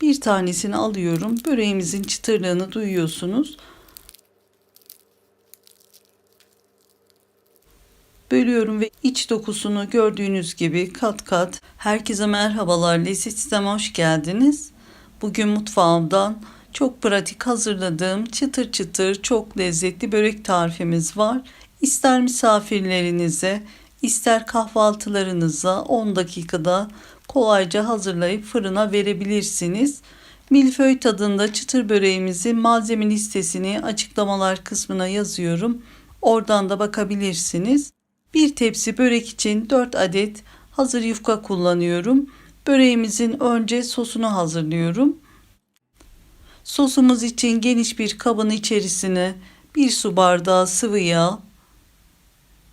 Bir tanesini alıyorum. Böreğimizin çıtırlığını duyuyorsunuz. Bölüyorum ve iç dokusunu gördüğünüz gibi kat kat. Herkese merhabalar. Lezzet Sistem'e hoş geldiniz. Bugün mutfağımdan çok pratik hazırladığım çıtır çıtır çok lezzetli börek tarifimiz var. İster misafirlerinize, ister kahvaltılarınıza 10 dakikada kolayca hazırlayıp fırına verebilirsiniz. Milföy tadında çıtır böreğimizin malzeme listesini açıklamalar kısmına yazıyorum. Oradan da bakabilirsiniz. Bir tepsi börek için 4 adet hazır yufka kullanıyorum. Böreğimizin önce sosunu hazırlıyorum. Sosumuz için geniş bir kabın içerisine 1 su bardağı sıvı yağ,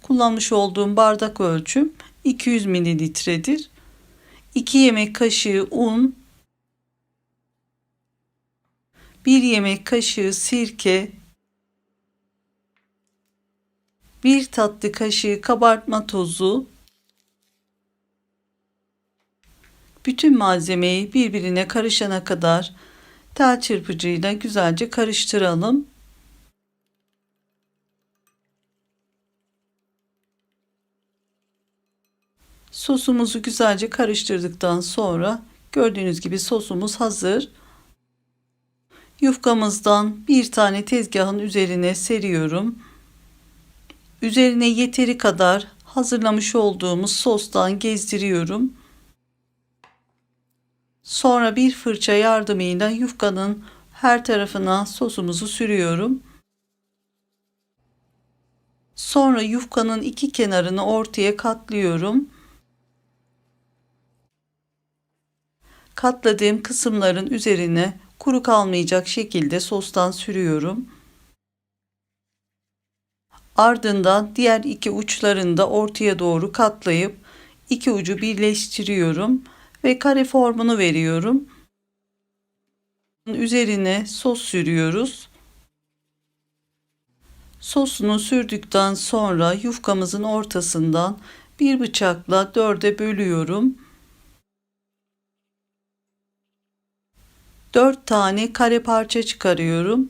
kullanmış olduğum bardak ölçüm 200 mililitredir. 2 yemek kaşığı un, 1 yemek kaşığı sirke, 1 tatlı kaşığı kabartma tozu, bütün malzemeyi birbirine karışana kadar tel çırpıcıyla güzelce karıştıralım. Sosumuzu güzelce karıştırdıktan sonra gördüğünüz gibi sosumuz hazır. Yufkamızdan bir tane tezgahın üzerine seriyorum. Üzerine yeteri kadar hazırlamış olduğumuz sostan gezdiriyorum. Sonra bir fırça yardımıyla yufkanın her tarafına sosumuzu sürüyorum. Sonra yufkanın iki kenarını ortaya katlıyorum. Katladığım kısımların üzerine kuru kalmayacak şekilde sostan sürüyorum. Ardından diğer iki uçlarını da ortaya doğru katlayıp iki ucu birleştiriyorum ve kare formunu veriyorum. Üzerine sos sürüyoruz. Sosunu sürdükten sonra yufkamızın ortasından bir bıçakla dörde bölüyorum. 4 tane kare parça çıkarıyorum.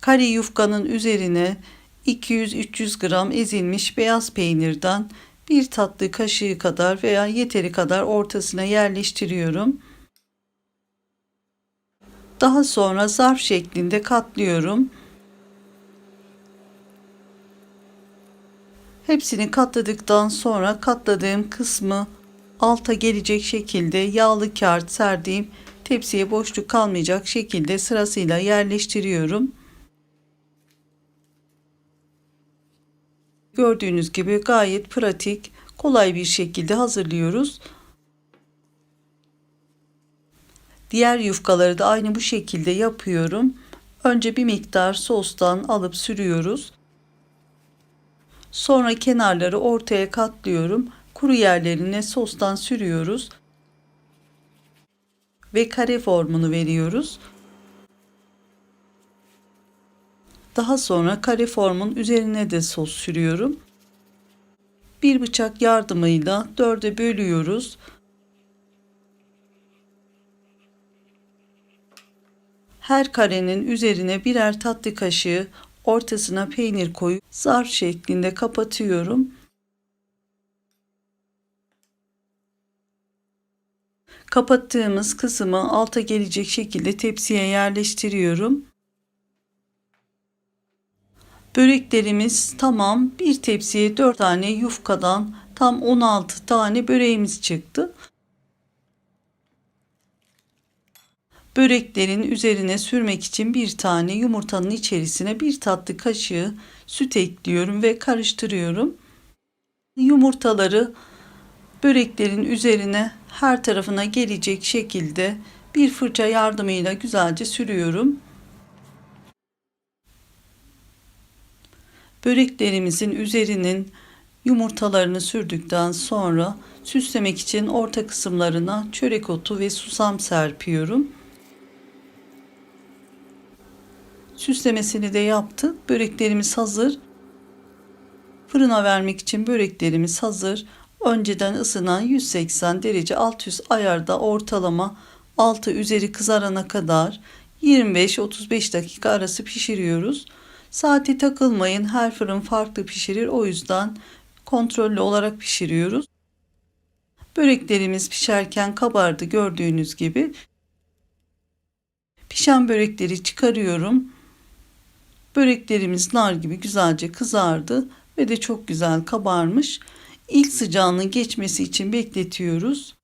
Kare yufkanın üzerine 200-300 gram ezilmiş beyaz peynirden bir tatlı kaşığı kadar veya yeteri kadar ortasına yerleştiriyorum. Daha sonra zarf şeklinde katlıyorum. Hepsini katladıktan sonra katladığım kısmı alta gelecek şekilde yağlı kağıt serdiğim tepsiye boşluk kalmayacak şekilde sırasıyla yerleştiriyorum. Gördüğünüz gibi gayet pratik, kolay bir şekilde hazırlıyoruz. Diğer yufkaları da aynı bu şekilde yapıyorum. Önce bir miktar sostan alıp sürüyoruz. Sonra kenarları ortaya katlıyorum. Kuru yerlerine sostan sürüyoruz. Ve kare formunu veriyoruz. Daha sonra kare formun üzerine de sos sürüyorum. Bir bıçak yardımıyla dörde bölüyoruz. Her karenin üzerine birer tatlı kaşığı ortasına peynir koyup zarf şeklinde kapatıyorum. Kapattığımız kısmı alta gelecek şekilde tepsiye yerleştiriyorum. Böreklerimiz tamam. Bir tepsiye 4 tane yufkadan tam 16 tane böreğimiz çıktı. Böreklerin üzerine sürmek için bir tane yumurtanın içerisine bir tatlı kaşığı süt ekliyorum ve karıştırıyorum. Yumurtaları böreklerin üzerine her tarafına gelecek şekilde bir fırça yardımıyla güzelce sürüyorum. Böreklerimizin üzerinin yumurtalarını sürdükten sonra süslemek için orta kısımlarına çörek otu ve susam serpiyorum. Süslemesini de yaptık. Böreklerimiz hazır. Fırına vermek için böreklerimiz hazır. Önceden ısınan 180 derece alt üst ayarda ortalama altı üzeri kızarana kadar 25-35 dakika arası pişiriyoruz. Saati takılmayın. Her fırın farklı pişirir. O yüzden kontrollü olarak pişiriyoruz. Böreklerimiz pişerken kabardı gördüğünüz gibi. Pişen börekleri çıkarıyorum. Böreklerimiz nar gibi güzelce kızardı ve de çok güzel kabarmış. İlk sıcağının geçmesi için bekletiyoruz.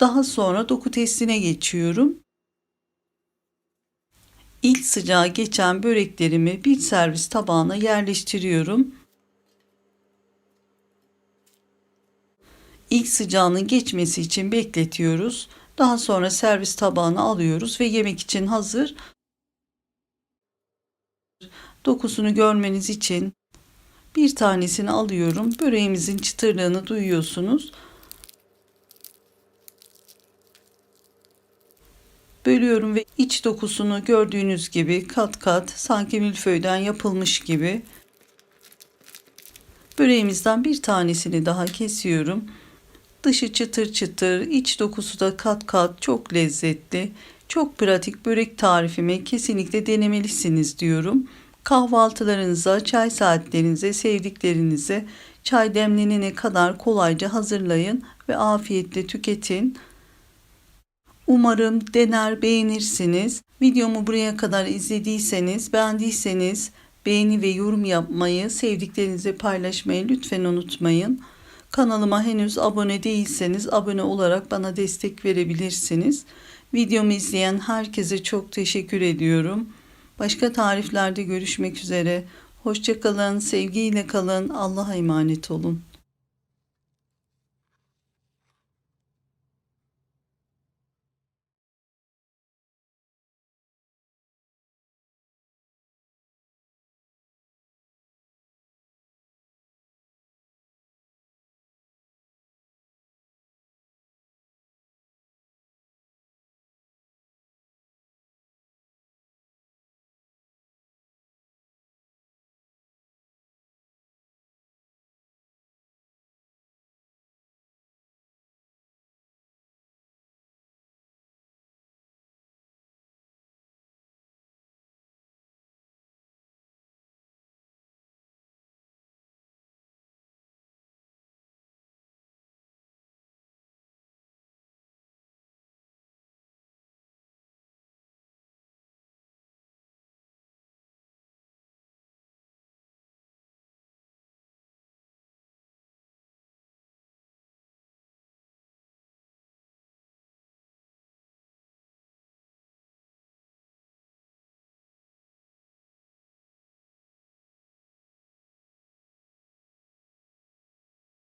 Daha sonra doku testine geçiyorum. İlk sıcağı geçen böreklerimi bir servis tabağına yerleştiriyorum. İlk sıcağının geçmesi için bekletiyoruz. Daha sonra servis tabağına alıyoruz ve yemek için hazır. Dokusunu görmeniz için bir tanesini alıyorum. Böreğimizin çıtırlığını duyuyorsunuz. Bölüyorum ve iç dokusunu gördüğünüz gibi kat kat sanki milföyden yapılmış gibi. Böreğimizden bir tanesini daha kesiyorum. Dışı çıtır çıtır, iç dokusu da kat kat çok lezzetli. Çok pratik börek tarifimi kesinlikle denemelisiniz diyorum. Kahvaltılarınıza, çay saatlerinize, sevdiklerinize çay demlenene kadar kolayca hazırlayın ve afiyetle tüketin. Umarım dener beğenirsiniz. Videomu buraya kadar izlediyseniz, beğendiyseniz beğeni ve yorum yapmayı, sevdiklerinize paylaşmayı lütfen unutmayın. Kanalıma henüz abone değilseniz abone olarak bana destek verebilirsiniz. Videomu izleyen herkese çok teşekkür ediyorum. Başka tariflerde görüşmek üzere. Hoşçakalın, sevgiyle kalın, Allah'a emanet olun.